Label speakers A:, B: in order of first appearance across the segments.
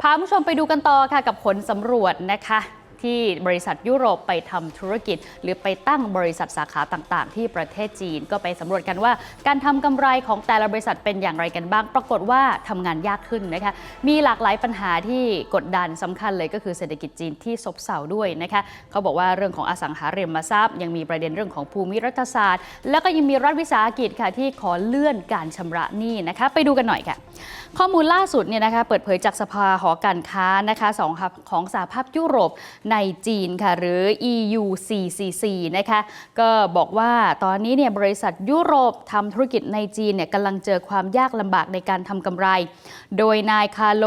A: พาผู้ชมไปดูกันต่อค่ะกับผลสำรวจนะคะ ที่บริษัทยุโรปไปทำธุรกิจ หรือไปตั้งบริษัทสาขาต่างๆ ที่ประเทศจีนก็ไปสำรวจกันว่า การทำกำไรของแต่ละบริษัทเป็นอย่างไรกันบ้าง ปรากฏว่าทำงานยากขึ้นนะคะมีหลากหลายปัญหาที่กดดันสำคัญเลยก็คือเศรษฐกิจจีนที่ซบเซาด้วยนะคะเขาบอกว่าเรื่องของอสังหาริมทรัพย์ ยังมีประเด็นเรื่องของภูมิรัฐศาสตร์ แล้วก็ยังมีรัฐวิสาหกิจค่ะที่ขอเลื่อนการชำระหนี้นะคะไปดูกันหน่อยค่ะ ข้อมูลล่าสุดเนี่ยนะคะเปิดเผยจากสภาหอการค้านะคะสองขับของสหภาพยุโรปในจีนค่ะหรือ EUCCC นะคะก็บอกว่าตอนนี้เนี่ยบริษัทยุโรปทำธุรกิจในจีนเนี่ยกำลังเจอความยากลำบากในการทำกำไร โดยนายคาร์โล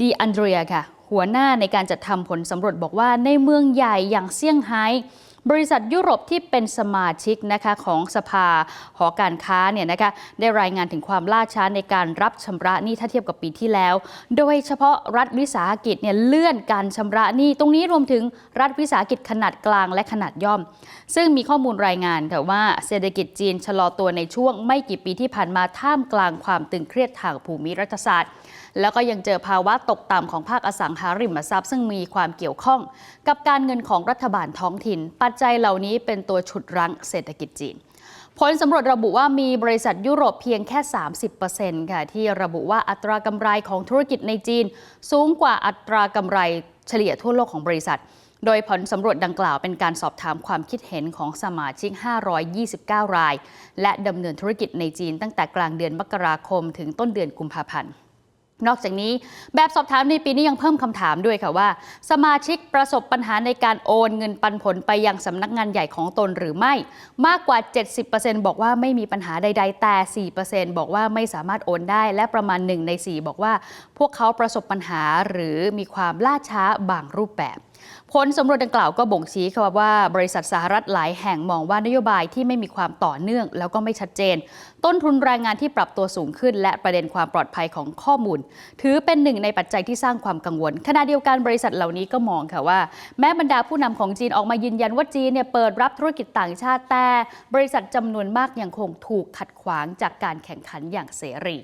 A: ดีอันเดรียค่ะ หัวหน้าในการจัดทำผลสำรวจบอกว่าในเมืองใหญ่อย่างเซี่ยงไฮ้ บริษัทยุโรปที่เป็นสมาชิกนะคะของสภาหอการค้าเนี่ยนะคะได้รายงานถึงความล่าช้าในการรับชำระหนี้ถ้าเทียบกับปีที่แล้ว โดยเฉพาะรัฐวิสาหกิจเนี่ยเลื่อนการชำระหนี้ ตรงนี้รวมถึงรัฐวิสาหกิจขนาดกลางและขนาดย่อม ซึ่งมีข้อมูลรายงานค่ะว่าเศรษฐกิจจีนชะลอตัวในช่วงไม่กี่ปีที่ผ่านมาท่ามกลางความตึงเครียดทางภูมิรัฐศาสตร์ แล้วก็ยังเจอภาวะตกต่ำของภาคอสังหาริมทรัพย์ ซึ่งมีความเกี่ยวข้อง กับการเงินของรัฐบาลท้องถิ่น ปัจจัยเหล่านี้เป็นตัวฉุดรั้งเศรษฐกิจจีนผลสำรวจระบุว่ามีบริษัทยุโรปเพียงแค่ 30%ค่ะ ที่ระบุว่าอัตรากำไรของธุรกิจในจีน สูงกว่าอัตรากำไรเฉลี่ยทั่วโลกของบริษัท โดยผลสำรวจดังกล่าวเป็นการสอบถามความคิดเห็นของสมาชิก 529 ราย และดำเนินธุรกิจในจีนตั้งแต่กลางเดือนมกราคมถึงต้นเดือนกุมภาพันธ์ นอกจากนี้แบบสอบถามในปีนี้ยังเพิ่มคำถามด้วยค่ะว่า สมาชิกประสบปัญหาในการโอนเงินปันผลไปยังสำนักงานใหญ่ของตนหรือไม่ มากกว่า 70%บอกว่าไม่มีปัญหาใด ๆ แต่ 4%บอกว่าไม่สามารถโอนได้ และประมาณ 1 ใน 4 บอกว่า พวกเขาประสบปัญหาหรือมีความล่าช้าบางรูปแบบ ผลสำรวจดังกล่าวก็บ่งชี้ค่ะว่าบริษัทสหรัฐหลายแห่งมองว่านโยบายที่ไม่มีความต่อเนื่อง แล้วก็ไม่ชัดเจน ต้นทุนแรงงานที่ปรับตัวสูงขึ้น และประเด็นความปลอดภัยของข้อมูล ถือเป็นหนึ่งในปัจจัยที่สร้างความกังวลขณะเดียวกันบริษัทเหล่านี้ก็มองค่ะว่า แม้บรรดาผู้นำของจีนออกมายืนยันว่าจีนเนี่ยเปิดรับธุรกิจต่างชาติแต่บริษัทจำนวนมากยังคงถูกขัดขวางจากการแข่งขันอย่างเสรี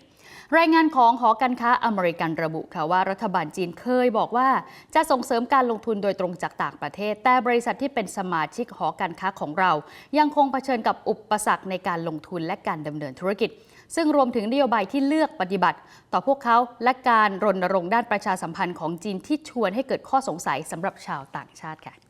A: รายงานของหอการค้าอเมริกันระบุค่ะว่ารัฐบาลจีนเคยบอกว่า จะส่งเสริมการลงทุนโดยตรงจากต่างประเทศ แต่บริษัทที่เป็นสมาชิกหอการค้าของเรา ยังคงเผชิญกับอุปสรรคในการลงทุนและการดำเนินธุรกิจ ซึ่งรวมถึงนโยบายที่เลือกปฏิบัติ ต่อพวกเขาและการรณรงค์ด้านประชาสัมพันธ์ของจีนที่ชวนให้เกิดข้อสงสัยสำหรับชาวต่างชาติค่ะ